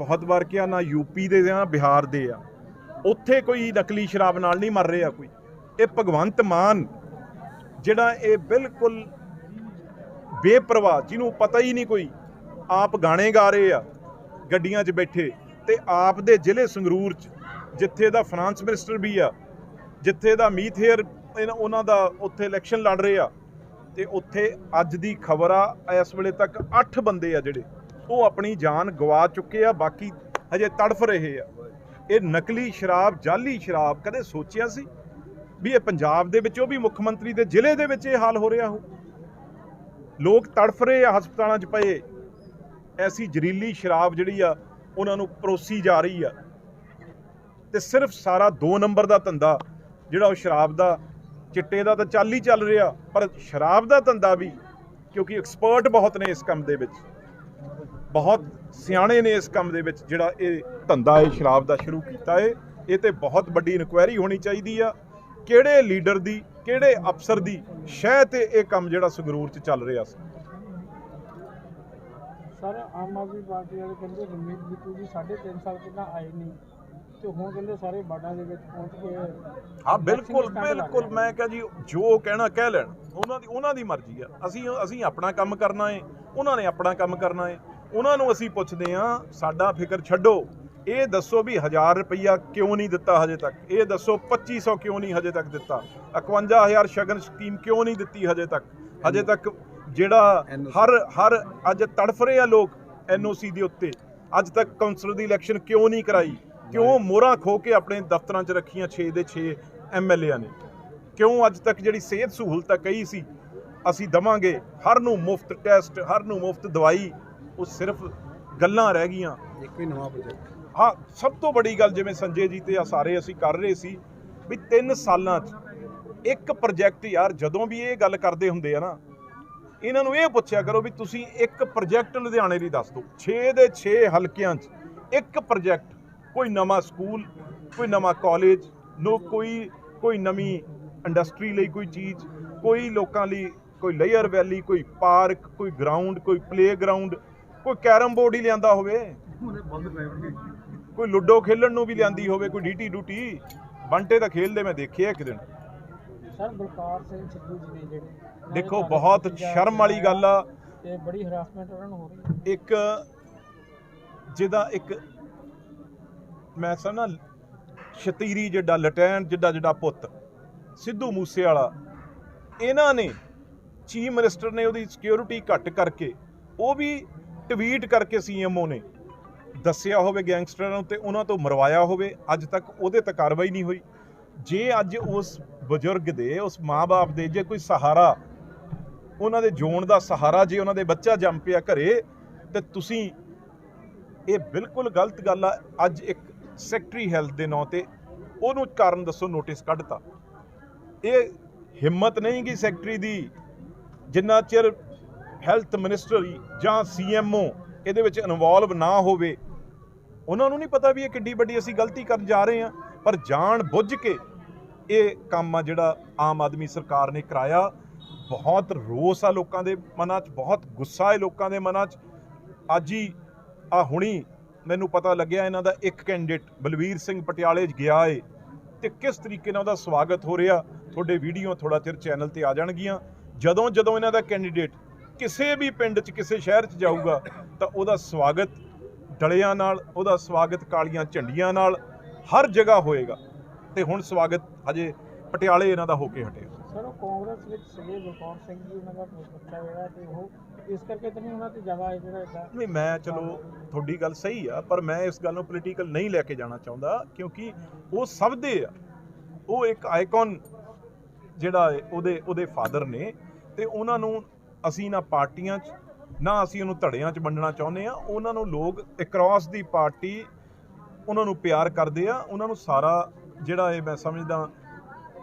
ਬਹੁਤ ਵਾਰ ਕਿਹਾ ਨਾ ਯੂਪੀ ਦੇ ਜਾਂ ਬਿਹਾਰ ਦੇ ਆ। ਉੱਥੇ ਕੋਈ ਨਕਲੀ ਸ਼ਰਾਬ ਨਾਲ ਨਹੀਂ ਮਰ ਰਿਹਾ ਕੋਈ। ਇਹ ਭਗਵੰਤ ਮਾਨ ਜਿਹੜਾ ਇਹ ਬਿਲਕੁਲ ਬੇਪਰਵਾਹ, ਜਿਹਨੂੰ ਪਤਾ ਹੀ ਨਹੀਂ ਕੋਈ, ਆਪ ਗਾਣੇ ਗਾ ਰਹੇ ਆ, ਗੱਡੀਆਂ 'ਚ ਬੈਠੇ ਤੇ ਆਪ ਦੇ ਜ਼ਿਲ੍ਹੇ ਸੰਗਰੂਰ 'ਚ, ਜਿੱਥੇ ਦਾ ਫਾਈਨਾਂਸ ਮਿਨਿਸਟਰ ਵੀ ਆ, ਜਿੱਥੇ ਦਾ ਮੀਤ ਹੇਅਰ ਉਹਨਾਂ ਦਾ ਉੱਥੇ ਇਲੈਕਸ਼ਨ ਲੜ ਰਹੇ ਆ, ਤੇ ਉੱਥੇ ਅੱਜ ਦੀ ਖਬਰ ਆ, ਇਸ ਵੇਲੇ ਤੱਕ 8 ਬੰਦੇ ਆ ਜਿਹੜੇ ਉਹ ਆਪਣੀ ਜਾਨ ਗਵਾ ਚੁੱਕੇ ਆ, ਬਾਕੀ ਹਜੇ ਤੜਫ ਰਹੇ ਆ। ਇਹ ਨਕਲੀ ਸ਼ਰਾਬ, ਜਾਲੀ ਸ਼ਰਾਬ ਕਦੇ ਸੋਚਿਆ ਸੀ ਵੀ ਇਹ ਪੰਜਾਬ ਦੇ ਵਿੱਚ, ਉਹ ਵੀ ਮੁੱਖ ਮੰਤਰੀ ਦੇ ਜ਼ਿਲ੍ਹੇ ਦੇ ਵਿੱਚ ਇਹ ਹਾਲ ਹੋ ਰਿਹਾ ਹੋ? ਲੋਕ ਤੜਫ ਰਹੇ ਆ, ਹਸਪਤਾਲਾਂ 'ਚ ਪਏ। ਐਸੀ ਜ਼ਹਿਰੀਲੀ ਸ਼ਰਾਬ ਜਿਹੜੀ ਆ, ਉਹਨਾਂ ਨੂੰ ਪਰੋਸੀ ਜਾ ਰਹੀ ਆ। ਤੇ ਸਿਰਫ ਸਾਰਾ 2 ਨੰਬਰ ਦਾ ਧੰਦਾ, ਜਿਹੜਾ ਉਹ ਸ਼ਰਾਬ ਦਾ, ਚਿੱਟੇ ਦਾ ਤਾਂ ਚੱਲ ਹੀ ਚੱਲ ਰਿਹਾ, ਪਰ ਸ਼ਰਾਬ ਦਾ ਧੰਦਾ ਵੀ, ਕਿਉਂਕਿ ਐਕਸਪਰਟ ਬਹੁਤ ਨੇ ਇਸ ਕੰਮ ਦੇ ਵਿੱਚ। ਬਹੁਤ ਸਿਆਣੇ ਨੇ ਇਸ ਕੰਮ ਦੇ ਵਿੱਚ ਜਿਹੜਾ ਇਹ ਧੰਦਾ ਹੈ ਸ਼ਰਾਬ ਦਾ ਸ਼ੁਰੂ ਕੀਤਾ ਹੈ ਇਹ ਤੇ ਬਹੁਤ ਵੱਡੀ ਇਨਕੁਆਇਰੀ ਹੋਣੀ ਚਾਹੀਦੀ ਆ। ਕਿਹੜੇ ਲੀਡਰ ਦੀ ਕਿਹੜੇ ਅਫਸਰ ਦੀ ਸ਼ਹਿ ਤੇ ਇਹ ਕੰਮ ਜਿਹੜਾ ਸੰਗਰੂਰ 'ਚ ਚੱਲ ਰਿਹਾ ਸੀ? ਸਰ ਆਮ ਆਦਮੀ ਪਾਰਟੀ ਵਾਲੇ ਕਹਿੰਦੇ ਰਮੀਤ ਬਿੱਟੂ ਜੀ 3.5 ਸਾਲ ਪਹਿਲਾਂ ਆਏ ਨਹੀਂ ਤੇ ਹੁਣ ਕਹਿੰਦੇ ਸਾਰੇ ਬਾਰਡਰਾਂ ਦੇ ਵਿੱਚ ਪਹੁੰਚ ਕੇ ਹਾਂ ਬਿਲਕੁਲ ਬਿਲਕੁਲ। ਮੈਂ ਕਹਾਂ ਜੀ ਜੋ ਕਹਿਣਾ ਕਹਿ ਲੈਣ। ਉਹਨਾਂ ਦੀ ਉਹਨਾਂ ਦੀ ਮਰਜ਼ੀ ਆ। ਅਸੀਂ ਅਸੀਂ ਆਪਣਾ ਕੰਮ ਕਰਨਾ ਹੈ ਉਹਨਾਂ ਨੇ ਆਪਣਾ ਕੰਮ ਕਰਨਾ ਹੈ ਉਹਨਾਂ ਨੂੰ ਅਸੀਂ ਪੁੱਛਦੇ ਆ ਸਾਡਾ ਫਿਕਰ ਛੱਡੋ। ਇਹ ਦੱਸੋ ਵੀ 1000 ਰੁਪਈਆ ਕਿਉਂ ਨਹੀਂ ਦਿੱਤਾ ਹਜੇ ਤੱਕ? ਇਹ ਦੱਸੋ 2500 ਕਿਉਂ ਨਹੀਂ ਹਜੇ ਤੱਕ ਦਿੱਤਾ? 51000 ਸ਼ਗਨ ਸਕੀਮ ਕਿਉਂ ਨਹੀਂ ਦਿੱਤੀ ਹਜੇ ਤੱਕ? ਹਜੇ ਤੱਕ ਜਿਹੜਾ ਹਰ ਹਰ ਅੱਜ ਤੜਫ ਰਹੇ ਆ ਲੋਕ ਐਨਓਸੀ ਦੇ ਉੱਤੇ। ਅੱਜ ਤੱਕ ਕਾਉਂਸਲਰ ਦੀ ਇਲੈਕਸ਼ਨ ਕਿਉਂ ਨਹੀਂ ਕਰਾਈ? ਕਿਉਂ ਮੋਹਰਾਂ ਖੋ ਕੇ ਆਪਣੇ ਦਫ਼ਤਰਾਂ 'ਚ ਰੱਖੀਆਂ 6 ਦੇ 6 ਐਮਐਲਏਆਂ ਨੇ? ਕਿਉਂ ਅੱਜ ਤੱਕ ਜਿਹੜੀ ਸਿਹਤ ਸਹੂਲਤਾਂ ਕਹੀ ਸੀ ਅਸੀਂ ਦਵਾਂਗੇ? ਹਰ ਨੂੰ ਮੁਫਤ ਟੈਸਟ ਹਰ ਨੂੰ ਮੁਫਤ ਦਵਾਈ ਉਹ ਸਿਰਫ ਗੱਲਾਂ ਰਹਿ ਗਈਆਂ। ਇੱਕ ਵੀ ਨਵਾਂ ਪ੍ਰੋਜੈਕਟ ਹਾਂ ਸਭ ਤੋਂ ਵੱਡੀ ਗੱਲ ਜਿਵੇਂ ਸੰਜੇ ਜੀ ਤੇ ਆ ਸਾਰੇ ਅਸੀਂ ਕਰ ਰਹੇ ਸੀ ਵੀ 3 ਸਾਲਾਂ 'ਚ ਇੱਕ ਪ੍ਰੋਜੈਕਟ ਯਾਰ ਜਦੋਂ ਵੀ ਇਹ ਗੱਲ ਕਰਦੇ ਹੁੰਦੇ ਆ ਨਾ ਇਹਨਾਂ ਨੂੰ ਇਹ ਪੁੱਛਿਆ ਕਰੋ ਵੀ ਤੁਸੀਂ ਇੱਕ ਪ੍ਰੋਜੈਕਟ ਲੁਧਿਆਣੇ ਲਈ ਦੱਸ ਦਿਓ। 6 ਦੇ 6 ਹਲਕਿਆਂ 'ਚ ਇੱਕ ਪ੍ਰੋਜੈਕਟ ਕੋਈ ਨਵਾਂ ਸਕੂਲ ਕੋਈ ਨਵਾਂ ਕਾਲਜ ਨੋ ਕੋਈ ਕੋਈ ਨਵੀਂ ਇੰਡਸਟਰੀ ਲਈ ਕੋਈ ਚੀਜ਼ ਕੋਈ ਲੋਕਾਂ ਲਈ ਕੋਈ ਲੇਅਰ ਵੈਲੀ ਕੋਈ ਪਾਰਕ ਕੋਈ ਗਰਾਊਂਡ ਕੋਈ ਪਲੇਗਰਾਉਂਡ ਕੋਈ ਕੈਰਮ ਬੋਰਡ ਹੀ ਲਿਆਂਦਾ ਹੋਵੇ। ਕੋਈ ਲੁੱਡੋ ਖੇਲਣ ਨੂੰ ਵੀ ਲਿਆਂਦੀ ਹੋਵੇ ਕੋਈ ਡੀਟੀ ਡੂਟੀ। ਬੰਟੇ ਦਾ ਖੇਲਦੇ ਮੈਂ ਦੇਖਿਆ ਇੱਕ ਦਿਨ। ਸਰ ਬਲਕਾਰ ਸਿੰਘ ਸਿੱਧੂ ਜੀ ਨੇ ਜਿਹੜੇ ਉਹਨਾਂ ਨੇ ਦੇਖੋ ਬਹੁਤ ਸ਼ਰਮ ਵਾਲੀ ਗੱਲ ਆ। ਤੇ ਬੜੀ ਹਰਾਸਮੈਂਟ ਉਹਨਾਂ ਨੂੰ ਹੋ ਰਹੀ ਹੈ। ਇੱਕ ਜਿਹਦਾ ਇੱਕ ਮੈਂ ਸਮਝਣਾ ਸ਼ਤੀਰੀ ਜਿੱਡਾ ਲਟੈਨ ਜਿੱਡਾ ਜਿੱਡਾ ਪੁੱਤ ਸਿੱਧੂ ਮੂਸੇ ਵਾਲਾ ਇਹਨਾਂ ਨੇ ਚੀਫ ਮਿਨਿਸਟਰ ਨੇ ਉਹਦੀ ਸਿਕਿਉਰਿਟੀ ਘੱਟ ਕਰਕੇ ਉਹ ਵੀ ਟਵੀਟ ਕਰਕੇ ਸੀਐਮਓ ਨੇ ਦੱਸਿਆ ਹੋਵੇ ਗੈਂਗਸਟਰਾਂ ਨੂੰ ਤੇ ਉਹਨਾਂ ਤੋਂ ਮਰਵਾਇਆ ਹੋਵੇ, ਅੱਜ ਤੱਕ ਉਹਦੇ ਤੇ ਕਾਰਵਾਈ ਨਹੀਂ ਹੋਈ। ਜੇ ਅੱਜ ਉਸ ਬਜ਼ੁਰਗ ਦੇ, ਉਸ ਮਾਂ-ਬਾਪ ਦੇ ਜੇ ਕੋਈ ਸਹਾਰਾ, ਉਹਨਾਂ ਦੇ ਜੋਣ ਦਾ ਸਹਾਰਾ, ਜੇ ਉਹਨਾਂ ਦੇ ਬੱਚਾ ਜੰਮ ਪਿਆ ਘਰੇ, ਤੇ ਤੁਸੀਂ ਇਹ ਬਿਲਕੁਲ ਗਲਤ ਗੱਲ ਆ, ਅੱਜ ਇੱਕ ਸੈਕਟਰੀ ਹੈਲਥ ਦੇ ਨਾਂ ਤੇ ਉਹਨੂੰ ਕਾਰਨ ਦੱਸੋ, ਨੋਟਿਸ ਕੱਢਤਾ। ਇਹ ਹਿੰਮਤ ਨਹੀਂ ਗੀ ਸੈਕਟਰੀ ਦੀ, ਜਿੰਨਾ ਚਿਰ ਹੈਲਥ ਮਿਨਿਸਟਰ ਜਾਂ ਸੀਐਮਓ ਇਹਦੇ ਵਿੱਚ ਇਨਵੋਲਵ ਨਾ ਹੋਵੇ, ਉਹਨਾਂ ਨੂੰ ਨਹੀਂ ਪਤਾ ਵੀ ਇਹ ਕਿੱਡੀ ਵੱਡੀ ਅਸੀਂ ਗਲਤੀ ਕਰਨ ਜਾ ਰਹੇ ਹਾਂ, ਪਰ ਜਾਣ ਬੁੱਝ ਕੇ ਇਹ ਕੰਮ ਆ ਜਿਹੜਾ ਆਮ ਆਦਮੀ ਸਰਕਾਰ ਨੇ ਕਰਾਇਆ। ਬਹੁਤ ਰੋਸ ਆ ਲੋਕਾਂ ਦੇ ਮਨਾਂ 'ਚ, ਬਹੁਤ ਗੁੱਸਾ ਹੈ ਲੋਕਾਂ ਦੇ ਮਨਾਂ 'ਚ। ਅੱਜ ਹੀ, ਆ ਹੁਣੀ ਮੈਨੂੰ ਪਤਾ ਲੱਗਿਆ ਇਹਨਾਂ ਦਾ ਇੱਕ ਕੈਂਡੀਡੇਟ ਬਲਵੀਰ ਸਿੰਘ ਪਟਿਆਲੇ 'ਚ ਗਿਆ ਏ, ਤੇ ਕਿਸ ਤਰੀਕੇ ਨਾਲ ਉਹਦਾ ਸਵਾਗਤ ਹੋ ਰਿਹਾ। ਤੁਹਾਡੇ ਵੀਡੀਓ ਥੋੜਾ ਚਿਰ ਚੈਨਲ ਤੇ ਆ ਜਾਣਗੀਆਂ। ਜਦੋਂ ਜਦੋਂ ਇਹਨਾਂ ਦਾ ਕੈਂਡੀਡੇਟ ਕਿਸੇ ਵੀ ਪਿੰਡ 'ਚ ਕਿਸੇ ਸ਼ਹਿਰ 'ਚ ਜਾਊਗਾ ਤਾਂ ਉਹਦਾ ਸਵਾਗਤ ਡਲਿਆਂ ਨਾਲ ਉਹਦਾ ਸਵਾਗਤ ਕਾਲੀਆਂ ਝੰਡੀਆਂ ਨਾਲ ਹਰ ਜਗ੍ਹਾ ਹੋਏਗਾ। ਤੇ ਹੁਣ ਸਵਾਗਤ ਹਜੇ ਪਟਿਆਲੇ ਇਹਨਾਂ ਦਾ ਹੋ ਕੇ ਹਟਿਆ। ਸਰ ਉਹ ਕਾਂਗਰਸ ਵਿੱਚ ਸੀਗੇ ਬਲਕਾਰ ਸਿੰਘ ਜੀ ਉਹਨਾਂ ਦਾ ਬੱਚਾ ਜਿਹੜਾ ਤੇ ਉਹ ਇਸ ਕਰਕੇ ਤਾਂ ਨਹੀਂ ਉਹਨਾਂ ਤੇ ਜ਼ਿਆਦਾ ਇਹ ਜਿਹੜਾ ਏਦਾਂ ਨਹੀਂ ਮੈਂ ਚਲੋ ਤੁਹਾਡੀ ਗੱਲ ਸਹੀ ਆ ਪਰ ਮੈਂ ਇਸ ਗੱਲ ਨੂੰ ਪੋਲੀਟੀਕਲ ਨਹੀਂ ਲੈ ਕੇ ਜਾਣਾ ਚਾਹੁੰਦਾ ਕਿਉਂਕਿ ਉਹ ਸਭ ਦੇ ਆ। ਉਹ ਇੱਕ ਆਈਕਨ ਜਿਹੜਾ ਉਹਦੇ ਉਹਦੇ ਫਾਦਰ ਨੇ ਤੇ ਉਹਨਾਂ ਨੂੰ ਅਸੀਂ ਨਾ ਪਾਰਟੀਆਂ 'ਚ ਨਾ ਅਸੀਂ ਉਹਨੂੰ ਧੜਿਆਂ 'ਚ ਵੰਡਣਾ ਚਾਹੁੰਦੇ ਆ ਉਹਨਾਂ ਨੂੰ ਲੋਕ ਅਕ੍ਰੋਸ ਦੀ ਪਾਰਟੀ ਉਹਨਾਂ ਨੂੰ ਪਿਆਰ ਕਰਦੇ ਆ। ਉਹਨਾਂ ਨੂੰ ਸਾਰਾ ਜਿਹੜਾ ਇਹ ਮੈਂ ਸਮਝਦਾ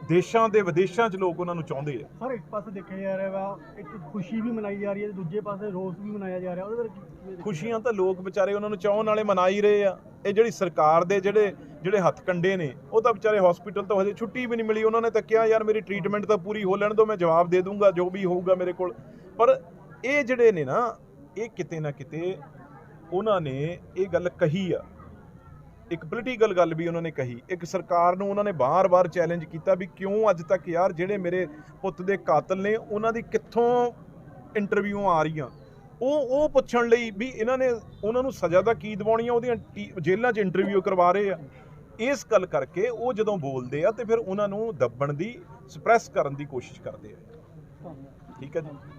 ਦੇਸ਼ਾਂ ਦੇ ਵਿਦੇਸ਼ਾਂ 'ਚ ਲੋਕ ਉਹਨਾਂ ਨੂੰ ਚਾਹੁੰਦੇ ਆ। ਸਰ ਇੱਕ ਪਾਸੇ ਦੇਖਿਆ ਜਾ ਰਿਹਾ ਵਾ ਇੱਕ ਖੁਸ਼ੀ ਵੀ ਮਨਾਈ ਜਾ ਰਹੀ ਹੈ ਤੇ ਦੂਜੇ ਪਾਸੇ ਰੋਸ ਵੀ ਮਨਾਇਆ ਜਾ ਰਿਹਾ। ਉਹਦੇ ਕੀ ਖੁਸ਼ੀਆਂ ਤਾਂ ਲੋਕ ਵਿਚਾਰੇ ਉਹਨਾਂ ਨੂੰ ਚਾਹਣ ਵਾਲੇ ਮਨਾ ਹੀ ਰਹੇ ਆ। ਇਹ ਜਿਹੜੀ ਸਰਕਾਰ ਦੇ ਜਿਹੜੇ ਜਿਹੜੇ ਹੱਥ ਕੰਡੇ ਨੇ ਉਹ ਤਾਂ ਵਿਚਾਰੇ ਹਸਪੀਟਲ ਤੋਂ ਹਜੇ ਛੁੱਟੀ ਵੀ ਨਹੀਂ ਮਿਲੀ। ਉਹਨਾਂ ਨੇ ਤਾਂ ਕਿਹਾ ਯਾਰ ਮੇਰੀ ਟ੍ਰੀਟਮੈਂਟ ਤਾਂ ਪੂਰੀ ਹੋ ਲੈਣ ਦਿਓ ਮੈਂ ਜਵਾਬ ਦੇ ਦੂੰਗਾ ਜੋ ਵੀ ਹੋਊਗਾ ਮੇਰੇ ਕੋਲ। ਪਰ ਇਹ ਜਿਹੜੇ ਨੇ ਨਾ, ਇਹ ਕਿਤੇ ਨਾ ਕਿਤੇ ਉਹਨਾਂ ਨੇ ਇਹ ਗੱਲ ਕਹੀ ਆ। ਇੱਕ ਪੋਲੀਟੀਕਲ ਗੱਲ ਵੀ ਉਹਨਾਂ ਨੇ ਕਹੀ। ਇੱਕ ਸਰਕਾਰ ਨੂੰ ਉਹਨਾਂ ਨੇ ਬਾਰ-ਬਾਰ ਚੈਲੰਜ ਕੀਤਾ ਵੀ ਕਿਉਂ ਅੱਜ ਤੱਕ ਯਾਰ ਜਿਹੜੇ ਮੇਰੇ ਪੁੱਤ ਦੇ ਕਾਤਲ ਨੇ, ਉਹਨਾਂ ਦੀ ਕਿੱਥੋਂ ਇੰਟਰਵਿਊ ਆ ਰਹੀਆਂ? ਉਹ ਉਹ ਪੁੱਛਣ ਲਈ ਵੀ ਇਹਨਾਂ ਨੇ ਉਹਨਾਂ ਨੂੰ ਸਜ਼ਾ ਦਾ ਕੀ ਦਿਵਾਉਣੀ ਆ, ਉਹਦੀਆਂ ਟੀ- ਜੇਲ੍ਹਾਂ 'ਚ ਇੰਟਰਵਿਊ ਕਰਵਾ ਰਹੇ ਆ। ਇਸ ਗੱਲ ਕਰਕੇ ਉਹ ਜਦੋਂ ਬੋਲਦੇ ਆ ਤੇ ਫਿਰ ਉਹਨਾਂ ਨੂੰ ਦੱਬਣ ਦੀ ਸਪਰੈਸ ਕਰਨ ਦੀ ਕੋਸ਼ਿਸ਼ ਕਰਦੇ ਆ। ਠੀਕ ਹੈ ਜੀ?